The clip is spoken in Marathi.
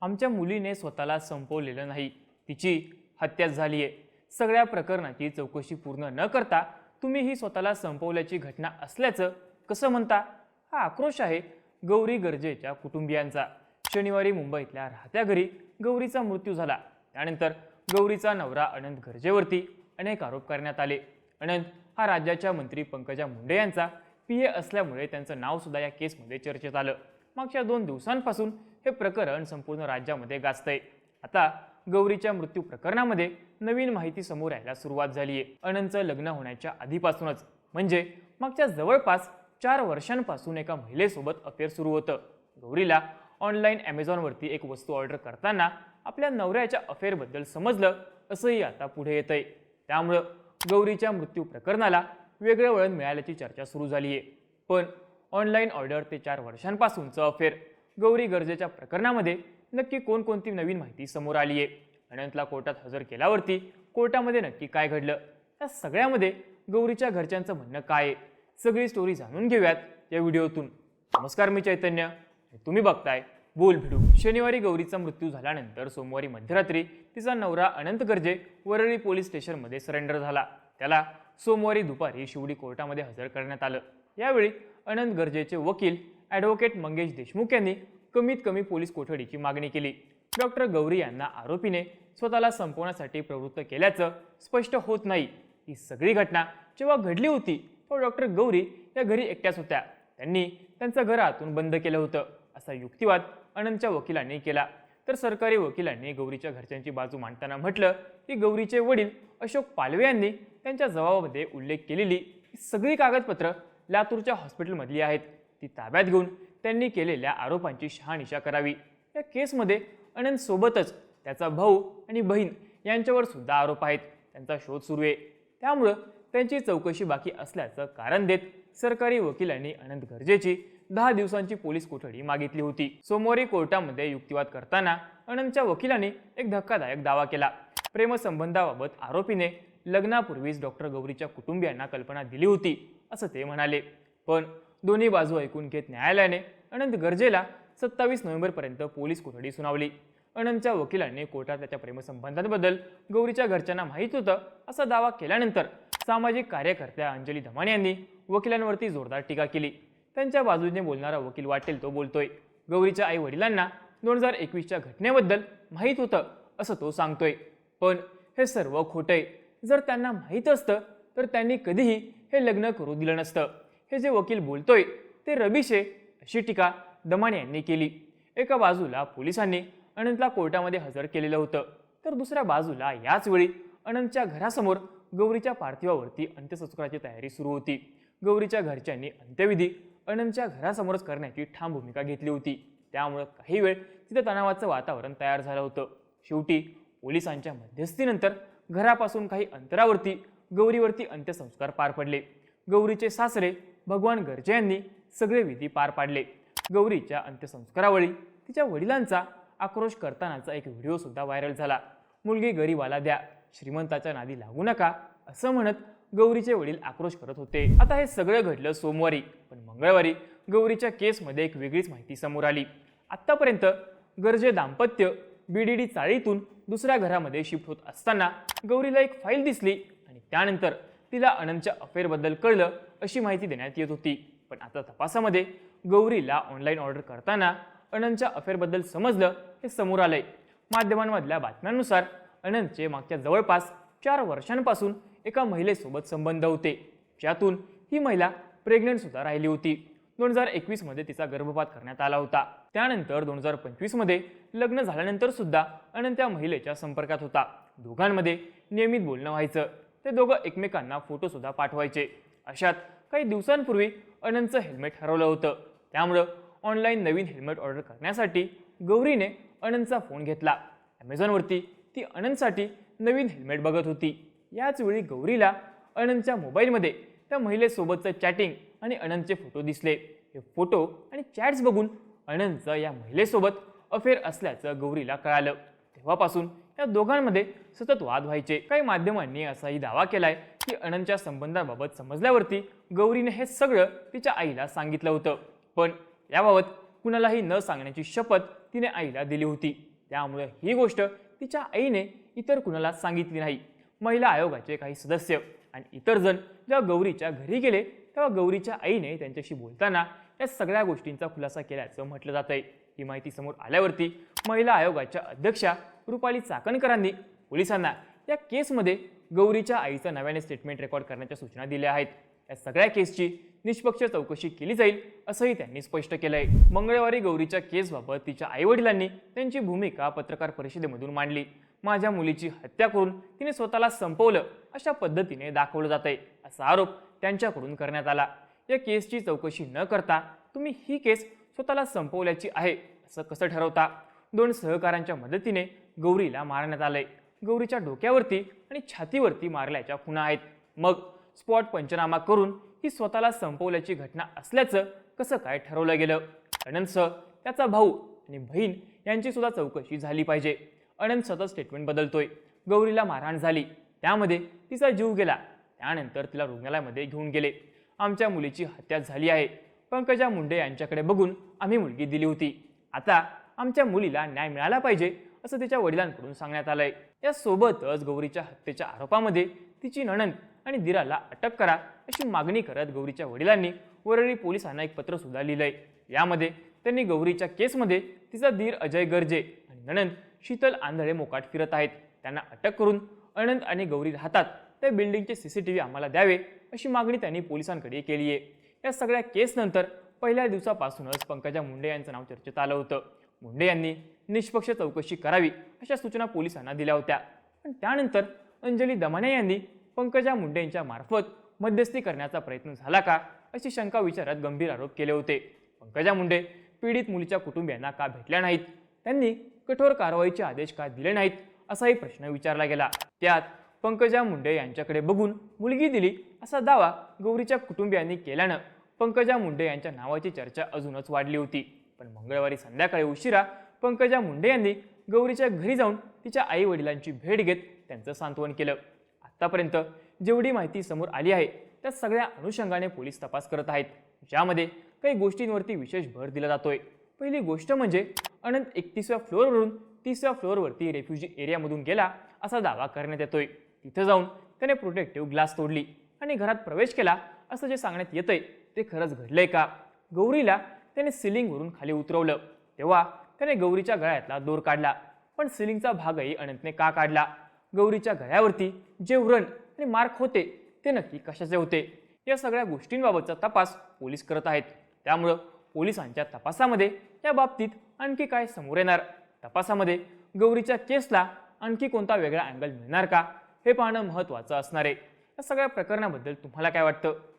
आमच्या मुलीने स्वतःला संपवलेलं नाही. तिची हत्या झाली आहे सगळ्या प्रकरणाची चौकशी पूर्ण न करता तुम्ही ही स्वतःला संपवल्याची घटना असल्याचं कसं म्हणता? हा आक्रोश आहे गौरी गर्जेच्या कुटुंबियांचा. शनिवारी मुंबईतल्या राहत्या घरी गौरीचा मृत्यू झाला. त्यानंतर गौरीचा नवरा अनंत गर्जेवरती अनेक आरोप करण्यात आले. अनंत हा राज्याच्या मंत्री पंकजा मुंडे यांचा पी ए असल्यामुळे त्यांचं नावसुद्धा या केसमध्ये चर्चेत आलं. मागच्या दोन दिवसांपासून हे प्रकरण संपूर्ण राज्यामध्ये गाजतंय. आता गौरीच्या मृत्यू प्रकरणामध्ये नवीन माहिती समोर यायला सुरुवात झाली आहे अनंतचं लग्न होण्याच्या आधीपासूनच. म्हणजे मागच्या जवळपास चार वर्षांपासून एका महिलेसोबत अफेअर सुरू होतं. गौरीला ऑनलाईन ॲमेझॉनवरती एक वस्तू ऑर्डर करताना आपल्या नवऱ्याच्या अफेअरबद्दल समजलं असंही आता पुढे येतंय. त्यामुळं गौरीच्या मृत्यू प्रकरणाला वेगळं वळण मिळाल्याची चर्चा सुरू झाली आहे पण ऑनलाईन ऑर्डर ते चार वर्षांपासूनचं अफेअर. गौरी गरजेच्या प्रकरणामध्ये नक्की कोणकोणती नवीन माहिती समोर आली आहे अनंतला कोर्टात हजर केल्यावरती कोर्टामध्ये नक्की काय घडलं? या सगळ्यामध्ये गौरीच्या घरच्यांचं म्हणणं काय आहे? सगळी स्टोरी जाणून घेऊयात या व्हिडिओतून. नमस्कार मी चैतन्य. तुम्ही बघताय बोल भिडू. शनिवारी गौरीचा मृत्यू झाल्यानंतर सोमवारी मध्यरात्री तिचा नवरा अनंत गर्जे वरळी पोलीस स्टेशनमध्ये सरेंडर झाला. त्याला सोमवारी दुपारी शिवडी कोर्टामध्ये हजर करण्यात आलं. यावेळी अनंत गर्जेचे वकील ॲडव्होकेट मंगेश देशमुख यांनी कमीत कमी पोलीस कोठडीची मागणी केली. डॉक्टर गौरी यांना आरोपीने स्वतःला संपवण्यासाठी प्रवृत्त केल्याचं स्पष्ट होत नाही. ही सगळी घटना जेव्हा घडली होती तेव्हा डॉक्टर गौरी या घरी एकट्याच होत्या. त्यांनी त्यांचं घर आतून बंद केलं होतं. असा युक्तिवाद अनंतच्या वकिलांनी केला. तर सरकारी वकिलांनी गौरीच्या घरच्यांची बाजू मांडताना म्हटलं की गौरीचे वडील अशोक पालवे यांनी त्यांच्या जबाबामध्ये उल्लेख केलेली ही सगळी कागदपत्रं लातूरच्या हॉस्पिटलमधली आहेत. ती ताब्यात घेऊन त्यांनी केलेल्या आरोपांची शहानिशा करावी. या केसमध्ये अनंत सोबतच त्याचा भाऊ आणि बहीण यांच्यावर सुद्धा आरोप आहेत. त्यांचा शोध सुरू आहे. त्यामुळं त्यांची चौकशी बाकी असल्याचं कारण देत सरकारी वकिलांनी अनंत गरजेची दहा दिवसांची पोलीस कोठडी मागितली होती. सोमवारी कोर्टामध्ये युक्तिवाद करताना अनंतच्या वकिलांनी एक धक्कादायक दावा केला. प्रेमसंबंधाबाबत आरोपीने लग्नापूर्वीच डॉक्टर गौरीच्या कुटुंबियांना कल्पना दिली होती असं ते म्हणाले. पण दोन्ही बाजू ऐकून घेत न्यायालयाने अनंत गरजेला सत्तावीस नोव्हेंबरपर्यंत पोलीस कोठडी सुनावली. अनंतच्या वकिलांनी कोर्टात त्याच्या प्रेमसंबंधांबद्दल गौरीच्या घरच्यांना माहीत होतं असा दावा केल्यानंतर सामाजिक कार्यकर्त्या अंजली धमाने यांनी वकिलांवरती जोरदार टीका केली. त्यांच्या बाजूने बोलणारा वकील वाटेल तो बोलतोय. गौरीच्या आई वडिलांना दोन हजार एकवीसच्या घटनेबद्दल माहीत होतं असं तो सांगतोय. पण हे सर्व खोटं आहे. जर त्यांना माहीत असतं तर त्यांनी कधीही हे लग्न करू दिलं नसतं. हे जे वकील बोलतोय ते रबीशे अशी टीका दमाने यांनी केली. एका बाजूला पोलिसांनी अनंतला कोर्टामध्ये हजर केलेलं होतं तर दुसऱ्या बाजूला याच वेळी अनंतच्या घरासमोर गौरीच्या पार्थिवावरती अंत्यसंस्काराची तयारी सुरू होती. गौरीच्या घरच्यांनी अंत्यविधी अनंतच्या घरासमोरच करण्याची ठाम भूमिका घेतली होती. त्यामुळं काही वेळ तिथं तणावाचं वातावरण तयार झालं होतं. शेवटी पोलिसांच्या मध्यस्थीनंतर घरापासून काही अंतरावरती गौरीवरती अंत्यसंस्कार पार पडले. गौरीचे सासरे भगवान गर्जे यांनी सगळे विधी पार पाडले. गौरीच्या अंत्यसंस्कारावेळी तिच्या वडिलांचा आक्रोश करतानाचा एक व्हिडिओसुद्धा व्हायरल झाला. मुलगी गरीबाला द्या श्रीमंताच्या नादी लागू नका असं म्हणत गौरीचे वडील आक्रोश करत होते. आता हे सगळं घडलं सोमवारी पण मंगळवारी गौरीच्या केसमध्ये एक वेगळीच माहिती समोर आली. आत्तापर्यंत गरजे दाम्पत्य बीडीडी चाळीतून दुसऱ्या घरामध्ये शिफ्ट होत असताना गौरीला एक फाईल दिसली आणि त्यानंतर तिला अनंतच्या अफेअरबद्दल कळलं अशी माहिती देण्यात येत होती. पण आता तपासामध्ये गौरीला ऑनलाईन ऑर्डर करताना अनंतच्या अफेअरबद्दल समजलं हे समोर आलंय. माध्यमांमधल्या बातम्यांनुसार अनंतचे मागच्या जवळपास चार वर्षांपासून एका महिलेसोबत संबंध होते. ज्यातून ही महिला प्रेग्नंट सुद्धा राहिली होती. दोन हजार एकवीसमध्ये तिचा गर्भपात करण्यात आला होता. त्यानंतर दोन हजार पंचवीसमध्ये लग्न झाल्यानंतर सुद्धा अनंत त्या महिलेच्या संपर्कात होता. दोघांमध्ये नियमित बोलणं व्हायचं. ते दोघं एकमेकांना फोटोसुद्धा पाठवायचे. अशात काही दिवसांपूर्वी अनंतचं हेल्मेट हरवलं होतं. त्यामुळं ऑनलाईन नवीन हेल्मेट ऑर्डर करण्यासाठी गौरीने अनंतचा फोन घेतला. ॲमेझॉनवरती ती अनंतसाठी नवीन हेल्मेट बघत होती. याच वेळी गौरीला अनंतच्या मोबाईलमध्ये त्या महिलेसोबतचं चॅटिंग आणि अनंतचे फोटो दिसले. हे फोटो आणि चॅट्स बघून अनंतचं या महिलेसोबत अफेअर असल्याचं गौरीला कळालं. तेव्हापासून या दोघांमध्ये सतत वाद व्हायचे. काही माध्यमांनी असाही दावा केलाय की अनंतच्या संबंधाबाबत समजल्यावरती गौरीने हे सगळं तिच्या आईला सांगितलं होतं. पण याबाबत कुणालाही न सांगण्याची शपथ तिने आईला दिली होती. त्यामुळे ही गोष्ट तिच्या आईने इतर कुणाला सांगितली नाही. महिला आयोगाचे काही सदस्य आणि इतर जण जेव्हा गौरीच्या घरी गेले तेव्हा गौरीच्या आईने त्यांच्याशी बोलताना या सगळ्या गोष्टींचा खुलासा केल्याचं म्हटलं जात आहे ही माहिती समोर आल्यावरती महिला आयोगाच्या अध्यक्षा रुपाली चाकणकरांनी पोलिसांना या केसमध्ये गौरीच्या आईचं नव्याने स्टेटमेंट रेकॉर्ड करण्याच्या सूचना दिल्या आहेत. या सगळ्या केसची निष्पक्ष चौकशी केली जाईल असंही त्यांनी स्पष्ट केलं आहे मंगळवारी गौरीच्या केसबाबत तिच्या आईवडिलांनी त्यांची भूमिका पत्रकार परिषदेमधून मांडली. माझ्या मुलीची हत्या करून तिने स्वतःला संपवलं अशा पद्धतीने दाखवलं जात आहे असा आरोप त्यांच्याकडून करण्यात आला. या केसची चौकशी न करता तुम्ही ही केस स्वतःला संपवल्याची आहे असं कसं ठरवता? दोन सहकाऱ्यांच्या मदतीने गौरीला मारण्यात आलंय. गौरीच्या डोक्यावरती आणि छातीवरती मारल्याच्या खुणा आहेत. मग स्पॉट पंचनामा करून ही स्वतःला संपवल्याची घटना असल्याचं कसं काय ठरवलं गेलं? अनंतसह त्याचा भाऊ आणि बहीण यांची सुद्धा चौकशी झाली पाहिजे. अनंत सतत स्टेटमेंट बदलतोय. गौरीला मारहाण झाली. त्यामध्ये तिचा जीव गेला. त्यानंतर तिला रुग्णालयामध्ये घेऊन गेले. आमच्या मुलीची हत्या झाली आहे. पंकजा मुंडे यांच्याकडे बघून आम्ही मुलगी दिली होती. आता आमच्या मुलीला न्याय मिळाला पाहिजे असं तिच्या वडिलांकडून सांगण्यात आलंय. यासोबतच गौरीच्या हत्येच्या आरोपामध्ये तिची नणंद आणि दिराला अटक करा अशी मागणी करत गौरीच्या वडिलांनी वरळी पोलिसांना एक पत्र सुद्धा लिहिलंय यामध्ये त्यांनी गौरीच्या केसमध्ये तिचा दीर अजय गर्जे आणि नणंद शीतल आंधळे मोकाट फिरत आहेत. त्यांना अटक करून अनंत आणि गौरी राहतात. त्या बिल्डिंगचे सी सी टी व्ही आम्हाला द्यावे अशी मागणी त्यांनी पोलिसांकडे केली आहे या सगळ्या केसनंतर पहिल्या दिवसापासूनच पंकजा मुंडे यांचं नाव चर्चेत आलं होतं. मुंडे यांनी निष्पक्ष चौकशी करावी अशा सूचना पोलिसांना दिल्या होत्या. पण त्यानंतर अंजली दमाने यांनी पंकजा मुंडे यांच्या मार्फत मध्यस्थी करण्याचा प्रयत्न झाला का अशी शंका विचारत गंभीर आरोप केले होते. पंकजा मुंडे पीडित मुलीच्या कुटुंबियांना का भेटल्या नाहीत? त्यांनी कठोर कारवाईचे आदेश का दिले नाहीत? असाही प्रश्न विचारला गेला. त्यात पंकजा मुंडे यांच्याकडे बघून मुलगी दिली असा दावा गौरीच्या कुटुंबियांनी केल्यानं पंकजा मुंडे यांच्या नावाची चर्चा अजूनच वाढली होती. पण मंगळवारी संध्याकाळी उशिरा पंकजा मुंडे यांनी गौरीच्या घरी जाऊन तिच्या आई वडिलांची भेट घेत त्यांचं सांत्वन केलं. आतापर्यंत जेवढी माहिती समोर आली आहे त्या सगळ्या अनुषंगाने पोलीस तपास करत आहेत ज्यामध्ये काही गोष्टींवरती विशेष भर दिला जातोय. पहिली गोष्ट म्हणजे अनंत एकतीसव्या फ्लोअरवरून तीसव्या फ्लोअरवरती रेफ्युजी एरियामधून गेला असा दावा करण्यात येतोय. तिथं जाऊन त्याने प्रोटेक्टिव्ह ग्लास तोडली आणि घरात प्रवेश केला असं जे सांगण्यात येतंय ते खरंच घडलंय का? गौरीला त्याने सिलिंगवरून खाली उतरवलं. तेव्हा त्याने गौरीच्या गळ्यातला दोर काढला. पण सिलिंगचा भागही अनंतने का काढला? गौरीच्या गळ्यावरती जे व्रण आणि मार्क होते ते नक्की कशाचे होते? या सगळ्या गोष्टींबाबतचा तपास पोलीस करत आहेत. त्यामुळं पोलिसांच्या तपासामध्ये या बाबतीत आणखी काय समोर येणार? तपासामध्ये गौरीच्या केसला आणखी कोणता वेगळा अँगल मिळणार का? हे पाहणं महत्त्वाचं असणार आहे. या सगळ्या प्रकरणाबद्दल तुम्हाला काय वाटतं?